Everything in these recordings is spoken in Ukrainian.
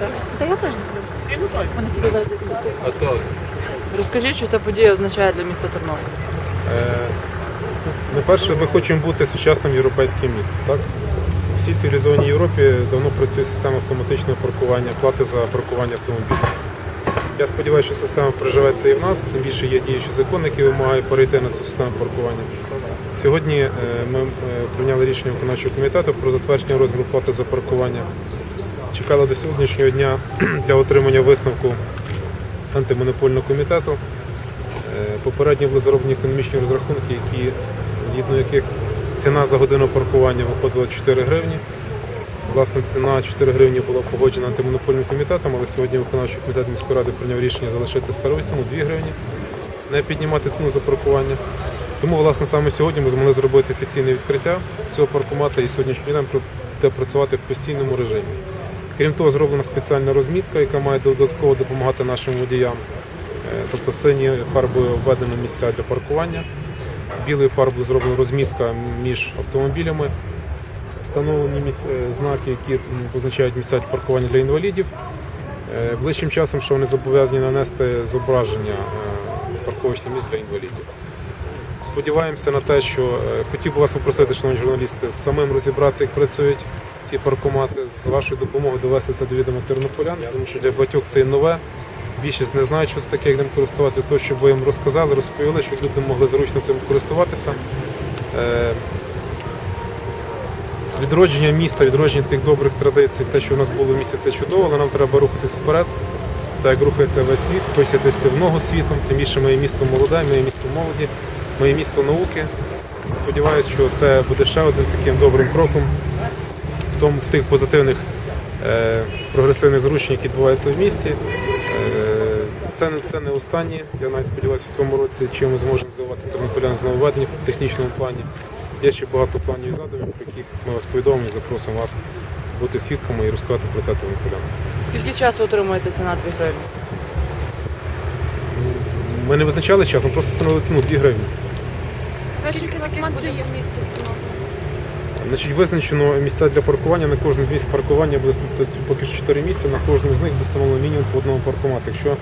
так? Та я теж не люблю. Вони тільки завжди. А так. Розкажіть, що ця подія означає для міста Тернопіль. Е, ну, перше, ми хочемо бути сучасним європейським містом. Так? У всій цивілізованій Європі давно працює система автоматичного паркування, плати за паркування автомобілів. Я сподіваюся, що система приживеться і в нас, тим більше є діючий закон, який вимагає перейти на цю систему паркування. Сьогодні е, ми е, прийняли рішення виконавчого комітету про затвердження розміру плати за паркування. Чекали до сьогоднішнього дня для отримання висновку антимонопольного комітету. Е, Попередньо були зроблені економічні розрахунки, які, згідно яких ціна за годину паркування виходила 4 гривні. Власне, ціна 4 гривні була погоджена антимонопольним комітетом, але сьогодні виконавчий комітет міської ради прийняв рішення залишити стару ціну 2 гривні, не піднімати ціну за паркування. Тому, власне, саме сьогодні ми змогли зробити офіційне відкриття цього паркомата і сьогоднішній день буде працювати в постійному режимі. Крім того, зроблена спеціальна розмітка, яка має додатково допомагати нашим водіям. Е, Тобто синьою фарбою обведено місця для паркування, білою фарбою зроблена розмітка між автомобілями, встановлені місць- е, знаки, які позначають місця для паркування для інвалідів. Е, Ближчим часом, що вони зобов'язані нанести зображення парковочних місць для інвалідів. Сподіваємося на те, що хотів би вас попросити, шановні журналісти, самим розібратися, як працюють ці паркомати, з вашою допомогою довести це до відома тернополян, тому що для багатьох це є нове. Більшість не знають, що це таке, як ним користувати, для щоб ви їм розказали, розповіли, щоб люди могли зручно цим користуватися. Е, Відродження міста, відродження тих добрих традицій, те, що у нас було в місті, це чудово, але нам треба рухатись вперед. Так як рухається весь світ, хтось є десь в ногу світом, тим більше моє місто молоде, моє місто молоді, моє місто науки. Сподіваюсь, що це буде ще одним таким добрим кроком в, тому, в тих позитивних е, прогресивних зрушень, які відбуваються в місті. Е, це, не- це не останнє. Я навіть сподіваюся, в цьому році чим ми зможемо здавати тернополян з нововведень в технічному плані. Є ще багато планів і задумів, про які ми вас повідомимо і запросимо вас бути свідками і розказати про це тернополянам. Скільки часу отримується ціна 2 гривні? Ми не визначали час, ми просто встановили ціну 2 гривні. Скільки паркомат же є в місті встановлено? Значить, визначено місця для паркування. На кожному з місць паркування буде поки що 4 місця. На кожному з них буде встановлено мінімум по одному паркомату. Якщо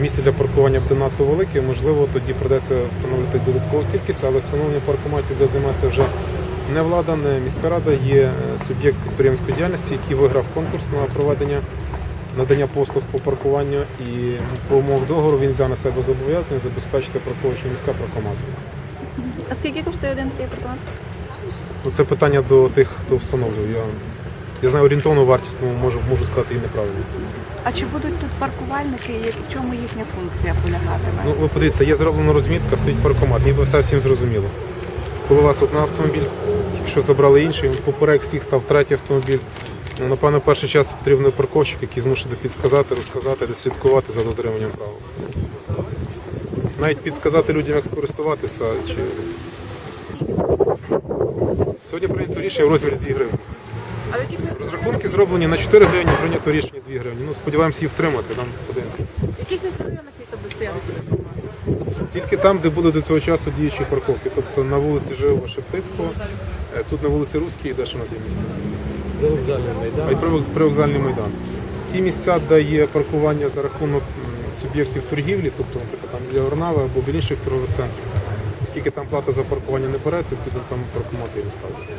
місце для паркування буде надто велике, можливо, тоді придеться встановити додаткову кількість, але встановлення паркоматів буде займатися вже не влада, не міська рада. Є е, суб'єкт підприємської діяльності, який виграв конкурс на проведення надання послуг по паркуванню. І по умовах договору він взяв на себе зобов'язання забезпечити парковочні місця паркоматами. А скільки коштує один такий паркомат? Це питання до тих, хто встановлює. Я, я знаю орієнтовну вартість, тому можу, можу сказати її неправильно. А чи будуть тут паркувальники і в чому їхня функція полягатиме? Ну, ви подивіться, є зроблена розмітка, стоїть паркомат, ніби все всім зрозуміло. Коли у вас один автомобіль, тільки що забрали інший, він поперек всіх став третій автомобіль. Ну, напевно, перший час потрібен парковщик, який змушує підсказати, розказати, де слідкувати за дотриманням правил. Навіть підсказати людям, як скористуватися. Чи... Сьогодні прийнято рішення в розмірі 2 гривні. Розрахунки зроблені на 4 гривні, прийнято рішення 2 гривні. Ну, сподіваємося їх втримати, нам подивимося. в яких мікрорайонах міста будуть стояти? Тільки там, де були до цього часу діючі парковки. Тобто на вулиці Живого Шептицького, е, тут на вулиці Руській, де ще у нас є місце. Привокз- привокзальний майдан. Ті місця, де є паркування за рахунок суб'єктів торгівлі, тобто, наприклад, там для Орнави або біля інших торгових центрів, оскільки там плата за паркування не береться, піде там паркомати і не ставляться.